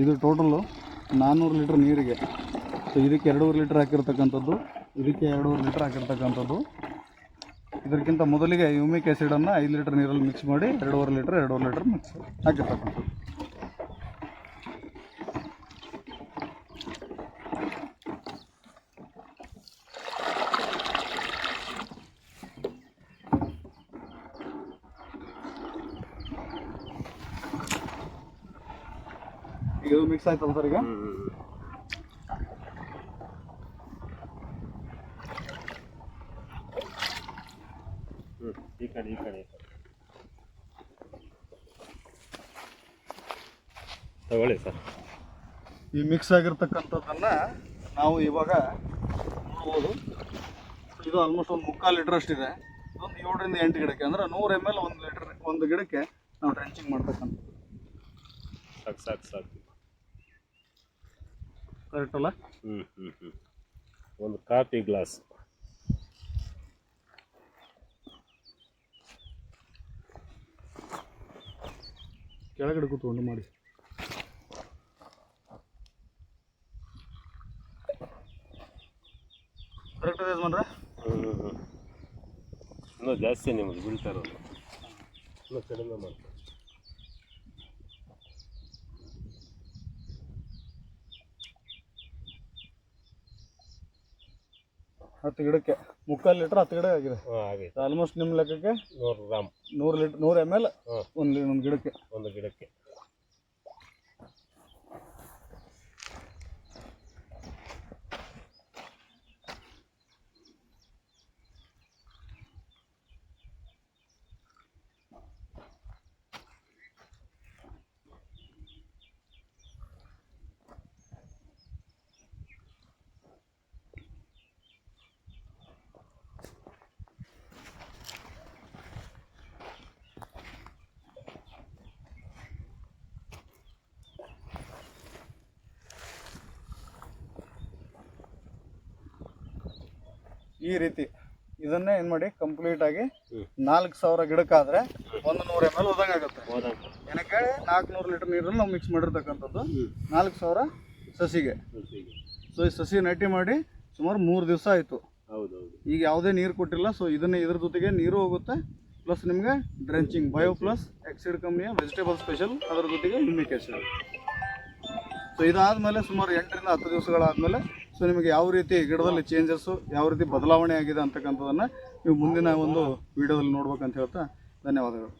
ಇದು ಟೋಟಲು ನಾನ್ನೂರು ಲೀಟ್ರ್ ನೀರಿಗೆ. ಸೊ ಇದಕ್ಕೆ ಎರಡೂವರೆ ಲೀಟ್ರ್ ಹಾಕಿರ್ತಕ್ಕಂಥದ್ದು, ಇದಕ್ಕೆ ಎರಡೂವರೆ ಲೀಟ್ರ್ ಹಾಕಿರ್ತಕ್ಕಂಥದ್ದು. ಇದಕ್ಕಿಂತ ಮೊದಲಿಗೆ ಯುಮಿಕ್ ಆ್ಯಸಿಡನ್ನು ಐದು ಲೀಟ್ರ್ ನೀರಲ್ಲಿ ಮಿಕ್ಸ್ ಮಾಡಿ, ಎರಡೂವರೆ ಲೀಟ್ರ್ ಎರಡೂವರೆ ಲೀಟ್ರ್ ಮಿಕ್ಸ್ ಹಾಕಿರ್ತಕ್ಕಂಥದ್ದು. ಇದು ಮಿಕ್ಸ್ ಆಯ್ತಲ್ಲ ಸರ್ ಈಗ? ಈ ಕಡೆ ಈ ಕಡೆ ತಗೊಳ್ಳಿ ಸರ್ ಈ ಮಿಕ್ಸ್ ಆಗಿರ್ತಕ್ಕಂಥದ್ದನ್ನ ನಾವು ಇವಾಗ ನೋಡ್ಬೋದು. ಇದು ಆಲ್ಮೋಸ್ಟ್ ಒಂದು ಮುಕ್ಕಾಲು ಲೀಟರ್ ಅಷ್ಟಿದೆ ಒಂದು ಏಳರಿಂದ ಎಂಟು ಗಿಡಕ್ಕೆ ಅಂದ್ರೆ ನೂರು ಎಂ ಎಲ್ ಒಂದು ಲೀಟರ್ ಒಂದು ಗಿಡಕ್ಕೆ ನಾವು ಟ್ರೆಂಚಿಂಗ್ ಮಾಡ್ತಕ್ಕಂಥದ್ದು. ಸಾಕು ಸಾಕು ಸಾಕು. ಕರೆಕ್ಟ್ ಅಲ್ಲ? ಹ್ಞೂ ಹ್ಞೂ ಹ್ಞೂ ಒಂದು ಕಾಫಿ ಗ್ಲಾಸ್. ಕೆಳಗಡೆ ಕೂತ್ಕೊಂಡು ಮಾಡಿ. ಕರೆಕ್ಟ್ ಇದೆ ಯಜಮಾನ್ರೆ? ಹ್ಞೂ ಹ್ಞೂ ಹ್ಞೂ ಇನ್ನೂ ಜಾಸ್ತಿ ನಿಮಗೆ ಬೀಳ್ತಾ ಇರೋದು. ಇನ್ನೂ ಕಡಿಮೆ ಮಾಡ್ತಾರೆ. ಹತ್ತು ಗಿಡಕ್ಕೆ. ಮುಕ್ಕಾಲು ಲೀಟ್ರ್ ಹತ್ತು ಗಿಡ ಆಗಿದೆ. ಆಗೈತೆ ಆಲ್ಮೋಸ್ಟ್ ನಿಮ್ಮ ಲೆಕ್ಕಕ್ಕೆ ನೂರು ಗ್ರಾಮ್. ನೂರು ಲೀಟ್ರ್ ನೂರು ಎಂ ಎಲ್ ಒಂದು ಒಂದು ಗಿಡಕ್ಕೆ. ಒಂದು ಗಿಡಕ್ಕೆ. ಈ ರೀತಿ ಇದನ್ನೇ ಏನು ಮಾಡಿ ಕಂಪ್ಲೀಟ್ ಆಗಿ. ನಾಲ್ಕು ಸಾವಿರ ಗಿಡಕ್ಕಾದ್ರೆ ಒಂದು ನೂರ ಎಂ ಎಲ್ ಹೋದಂಗೆ ಆಗುತ್ತೆ. ಹೋದಂಗೆ ಏನಕ್ಕೆ ಹೇಳಿ ನಾಲ್ಕುನೂರು ಲೀಟರ್ ನೀರಲ್ಲಿ ನಾವು ಮಿಕ್ಸ್ ಮಾಡಿರ್ತಕ್ಕಂಥದ್ದು. ನಾಲ್ಕು ಸಾವಿರ ಸಸಿಗೆ. ಸೊ ಈ ಸಸಿ ನಟಿ ಮಾಡಿ ಸುಮಾರು ಮೂರು ದಿವಸ ಆಯಿತು. ಈಗ ಯಾವುದೇ ನೀರು ಕೊಟ್ಟಿಲ್ಲ ಸೊ ಇದನ್ನೇ ಇದ್ರ ಜೊತೆಗೆ ನೀರು ಹೋಗುತ್ತೆ ಪ್ಲಸ್ ನಿಮಗೆ ಡ್ರೆಂಚಿಂಗ್ ಬಯೋ ಪ್ಲಸ್ ಎಕ್ಸಿಡ್ ಕಂಪ್ನಿಯ ವೆಜಿಟೇಬಲ್ ಸ್ಪೆಷಲ್ ಅದರ ಜೊತೆಗೆ ಯೂಮಿಕ್ ಸೊ ಇದಾದಮೇಲೆ ಸುಮಾರು ಎಂಟರಿಂದ ಹತ್ತು ದಿವಸಗಳಾದಮೇಲೆ ಸೊ ನಿಮಗೆ ಯಾವ ರೀತಿ ಗಿಡದಲ್ಲಿ ಚೇಂಜಸ್ಸು ಯಾವ ರೀತಿ ಬದಲಾವಣೆ ಆಗಿದೆ ಅಂತಕ್ಕಂಥದ್ದನ್ನು ನೀವು ಮುಂದಿನ ಒಂದು ವಿಡಿಯೋದಲ್ಲಿ ನೋಡ್ಬೇಕಂತ ಹೇಳ್ತಾ ಧನ್ಯವಾದಗಳು.